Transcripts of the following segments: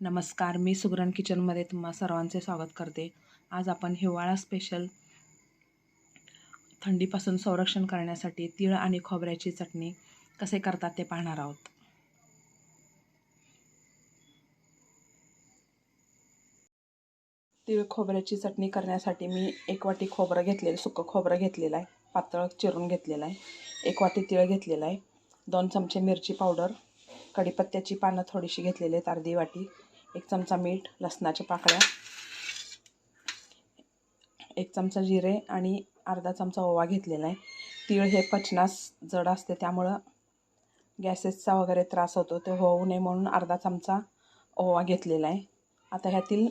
नमस्कार मी सुगरण किचनमध्ये तुम्हा सर्वांचे स्वागत करते. आज आपण हिवाळा स्पेशल थंडीपासून संरक्षण करण्यासाठी तीळ आणि खोबऱ्याची चटणी कसे करतात ते पाहणार आहोत. तीळ खोबऱ्याची चटणी करण्यासाठी मी एक वाटी खोबरं घेतलेलं सुकं खोबरं घेतलेलं आहे. पातळ चिरून घेतलेलं आहे. एक वाटी तीळ घेतलेला आहे. दोन चमचे मिरची पावडर कढीपत्त्याची पानं थोडीशी घेतलेली आहेत अर्धी वाटी एक चमचा मीठ लसणाच्या पाकळ्या एक चमचा जिरे आणि अर्धा चमचा ओवा घेतलेला आहे. तीळ हे पचनास जड असते त्यामुळं गॅसेसचा वगैरे त्रास होतो. ते होऊ नये म्हणून अर्धा चमचा ओवा घेतलेला आहे. आता ह्यातील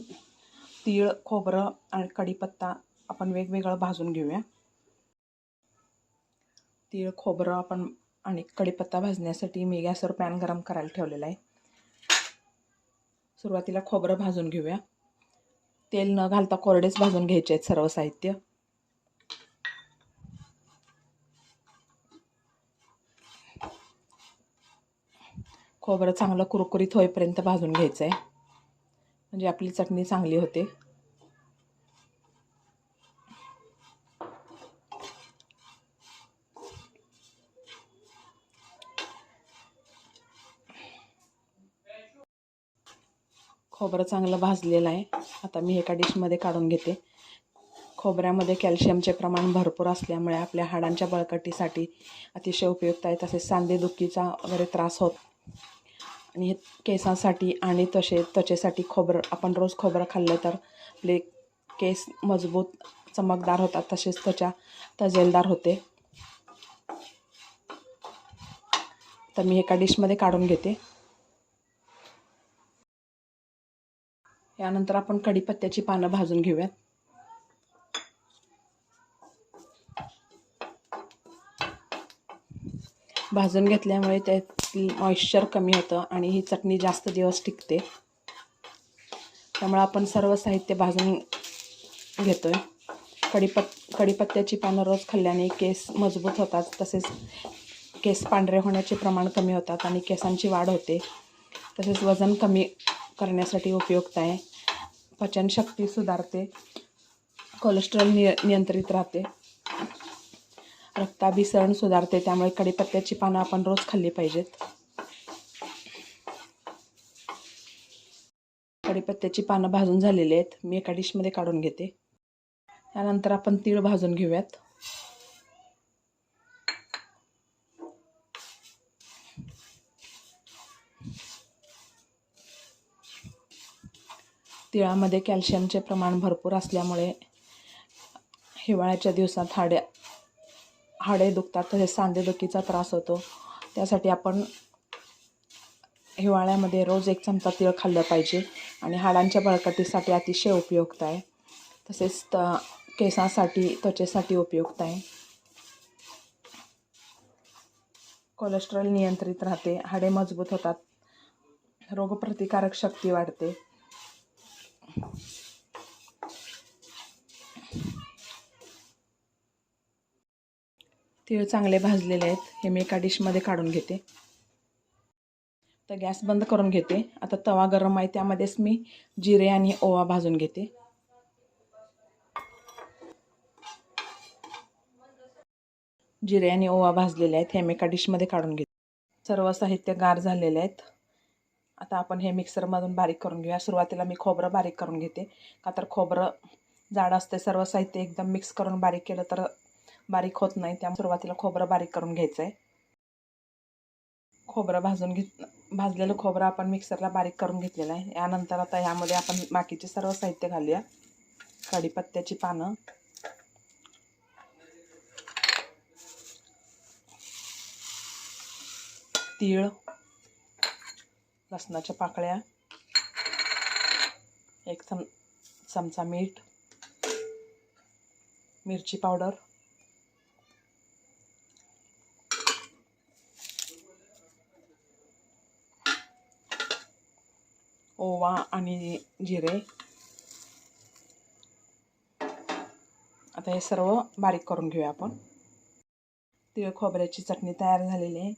तीळ खोबरं आणि कढीपत्ता आपण वेगवेगळं भाजून घेऊया. तीळ खोबरं आपण आणि कढीपत्ता भाजण्यासाठी मी गॅसवर पॅन गरम करायला ठेवलेला आहे. सुरुवातीला खोबरं भाजून घेऊया. तेल न घालता कोरडेच भाजून घ्यायचे आहेत सर्व साहित्य. खोबरं चांगलं कुरकुरीत होईपर्यंत भाजून घ्यायचं आहे म्हणजे आपली चटणी चांगली होते. खोबरं चांगलं भाजलेलं आहे. आता मी एका डिशमध्ये काढून घेते. खोबऱ्यामध्ये कॅल्शियमचे प्रमाण भरपूर असल्यामुळे आपल्या हाडांच्या बळकटीसाठी अतिशय उपयुक्त आहे. तसेच सांधेदुखीचा वगैरे त्रास होत आणि हे केसांसाठी आणि तसे त्वचेसाठी खोबरं आपण रोज खोबरं खाल्लं तर आपले केस मजबूत चमकदार होतात. तसेच त्वचा तजेलदार होते. तर मी एका डिशमध्ये काढून घेते. यानंतर आपण कढीपत्त्याची पानं भाजून घेऊयात. भाजून घेतल्यामुळे त्यातील मॉइश्चर कमी होतं आणि ही चटणी जास्त दिवस टिकते. त्यामुळे आपण सर्व साहित्य भाजून घेतो आहे कढीपत् कढीपत्त्याची पानं रोज खाल्ल्याने केस मजबूत होतात तसेच केस पांढरे होण्याचे प्रमाण कमी होतात आणि केसांची वाढ होते. तसेच वजन कमी करण्यासाठी उपयुक्त आहे. पचनशक्ती सुधारते. कोलेस्ट्रॉल निय नियंत्रित राहते. रक्ताभिसरण सुधारते त्यामुळे कढीपत्त्याची पानं आपण रोज खाल्ली पाहिजेत. कढीपत्त्याची पानं भाजून झालेली आहेत. मी एका डिशमध्ये काढून घेते. त्यानंतर आपण तीळ भाजून घेऊयात. तिळामध्ये कॅल्शियमचे प्रमाण भरपूर असल्यामुळे हिवाळ्याच्या दिवसात हाड्या हाडे दुखतात तसेच सांधेदुखीचा त्रास होतो. त्यासाठी आपण हिवाळ्यामध्ये रोज एक चमचा तिळ खाल्लं पाहिजे आणि हाडांच्या बळकटीसाठी अतिशय उपयुक्त आहे. तसेच त केसांसाठी त्वचेसाठी उपयुक्त आहे. कोलेस्ट्रॉल नियंत्रित राहते हाडे मजबूत होतात रोगप्रतिकारक शक्ती वाढते. तीळ चांगले भाजलेले आहेत. हे मी एका डिशमध्ये काढून घेते. तर गॅस बंद करून घेते. आता तवा गरम आहे. त्यामध्येच मी जिरे आणि ओवा भाजून घेते. जिरे आणि ओवा भाजलेले आहेत. हे मी एका डिशमध्ये काढून घेते. सर्व साहित्य गार झालेले आहेत. आता आपण हे मिक्सरमधून बारीक करून घेऊया. सुरुवातीला मी खोबरं बारीक करून घेते. का तर खोबरं जाड असते सर्व साहित्य एकदम मिक्स करून बारीक केलं तर बारीक होत नाही. त्यामुळे सुरुवातीला खोबरं बारीक करून घ्यायचं आहे खोबरं भाजून घेत भाजलेलं खोबरं आपण मिक्सरला बारीक करून घेतलेलं आहे. यानंतर आता ह्यामध्ये आपण बाकीचे सर्व साहित्य घालूया. कढीपत्त्याची पानं. तीळ. लसणाच्या पाकळ्या एक चम चमचा मीठ मिरची पावडर ओवा आणि जिरे. आता हे सर्व बारीक करून घेऊया आपण. तिळ खोबऱ्याची चटणी तयार झालेली आहे.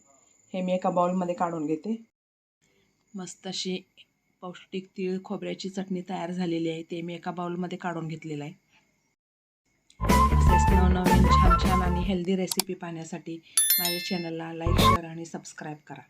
हे मी एका बाउलमध्ये काढून घेते. मस्त अशी पौष्टिक तीळ खोबऱ्याची चटणी तयार झालेली आहे. ते मी एका बाउलमध्ये काढून घेतलेलं आहे. नवनवीन छान छान आणि हेल्दी रेसिपी पाहण्यासाठी माझ्या चॅनलला लाईक शेअर आणि सबस्क्राईब करा.